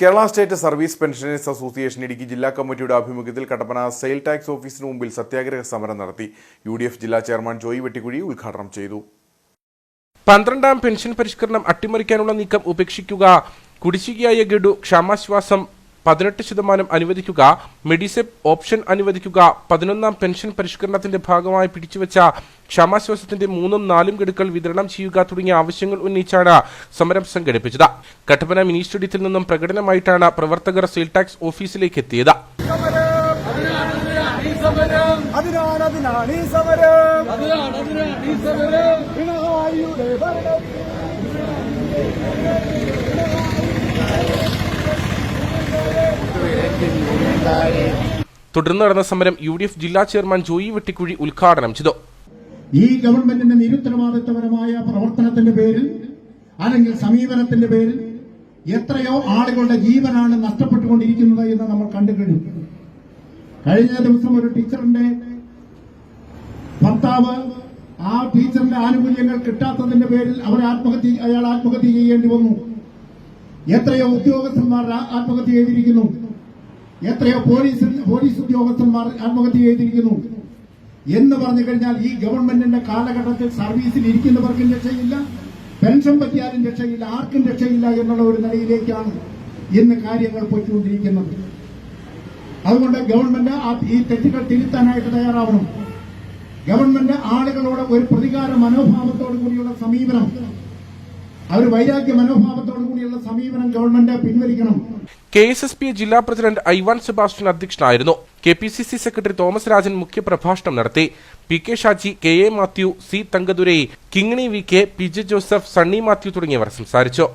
Kerala state service pensioners association Idukki ജില്ലാ കമ്മിറ്റിയുടെ ആഭിമുഖ്യത്തിൽ കട്ടപ്പന സെയിൽ ടാക്സ് ഓഫീസിന് മുമ്പിൽ സത്യാഗ്രഹ സമരം നടത്തി. യു ഡി എഫ് ജില്ലാ ചെയർമാൻ ജോയി വെട്ടിക്കുഴി ഉദ്ഘാടനം ചെയ്തു. പന്ത്രണ്ടാം പെൻഷൻ പരിഷ്കരണം അട്ടിമറിക്കാനുള്ള നീക്കം ഉപേക്ഷിക്കുക. കുടിശ്ശികയായ ഗഡു ക്ഷാമാശ്വാസം പതിനെട്ട് ശതമാനം അനുവദിക്കുക മെഡിസെപ് ഓപ്ഷൻ അനുവദിക്കുക പതിനൊന്നാം പെൻഷൻ പരിഷ്കരണത്തിന്റെ ഭാഗമായി പിടിച്ചുവെച്ച ക്ഷാമാശ്വാസത്തിന്റെ മൂന്നും നാലും ഗഡുക്കൾ വിതരണം ചെയ്യുക തുടങ്ങിയ ആവശ്യങ്ങൾ ഉന്നയിച്ചാണ് സമരം സംഘടിപ്പിച്ചത് കട്ടപ്പന മിനി സ്റ്റേഡിയത്തിൽ നിന്നും പ്രകടനമായിട്ടാണ് പ്രവർത്തകർ സെയിൽ ടാക്സ് ഓഫീസിലേക്ക് എത്തിയത് തുടർന്ന് നടന്ന സമരം യു ഡി എഫ് ജില്ലാ ചെയർമാൻ ജോയി വെട്ടിക്കുഴി ഉദ്ഘാടനം ചെയ്തു. ഈ ഗവൺമെന്റിന്റെ നിരുത്തരവാദിത്വപരമായ പ്രവർത്തനത്തിന്റെ പേരിൽ അല്ലെങ്കിൽ സമീപനത്തിന്റെ പേരിൽ എത്രയോ ആളുകളുടെ ജീവനാണ് നഷ്ടപ്പെട്ടുകൊണ്ടിരിക്കുന്നത് എന്ന് നമ്മൾ കണ്ടു കഴിഞ്ഞു. കഴിഞ്ഞ ദിവസം ഒരു ടീച്ചറിന്റെ ഭർത്താവ് ആ ടീച്ചറിന്റെ ആനുകൂല്യങ്ങൾ കിട്ടാത്തതിന്റെ പേരിൽ അവർ ആത്മഹത്യ അയാൾ ആത്മഹത്യ ചെയ്യേണ്ടി വന്നു. എത്രയോ ഉദ്യോഗസ്ഥന്മാർ ആത്മഹത്യ ചെയ്തിരിക്കുന്നു. എത്രയോ പോലീസ് പോലീസ് ഉദ്യോഗസ്ഥന്മാർ ആത്മഹത്യ ചെയ്തിരിക്കുന്നു. എന്ന് പറഞ്ഞു കഴിഞ്ഞാൽ ഈ ഗവൺമെന്റിന്റെ കാലഘട്ടത്തിൽ സർവീസിൽ ഇരിക്കുന്നവർക്കും രക്ഷയില്ല പെൻഷൻ പറ്റിയാലും രക്ഷയില്ല ആർക്കും രക്ഷയില്ല എന്നുള്ള ഒരു നിലയിലേക്കാണ് ഇന്ന് കാര്യങ്ങൾ പോയിക്കൊണ്ടിരിക്കുന്നത്. അതുകൊണ്ട് ഗവൺമെന്റ് ഈ തെറ്റുകൾ തിരുത്താനായിട്ട് തയ്യാറാവണം. ഗവൺമെന്റ് ആളുകളോട് ഒരു പ്രതികാര മനോഭാവത്തോടു കൂടിയുള്ള സമീപനം അവർ വൈരാഗ്യ ഗവൺമെന്റ് പിൻവലിക്കണം. കെ എസ് എസ് പി ജില്ലാ പ്രസിഡന്റ് ഐവാൻ സെബാസ്റ്റ്യൻ അധ്യക്ഷനായിരുന്നു. K P C C secretary Thomas Rajan മുഖ്യപ്രഭാഷണം നടത്തി. P K Shaji K A Mathew C Thangadurai Kingini V K P J Joseph Sunny Mathew തുടങ്ങിയവർ സംസാരിച്ചു.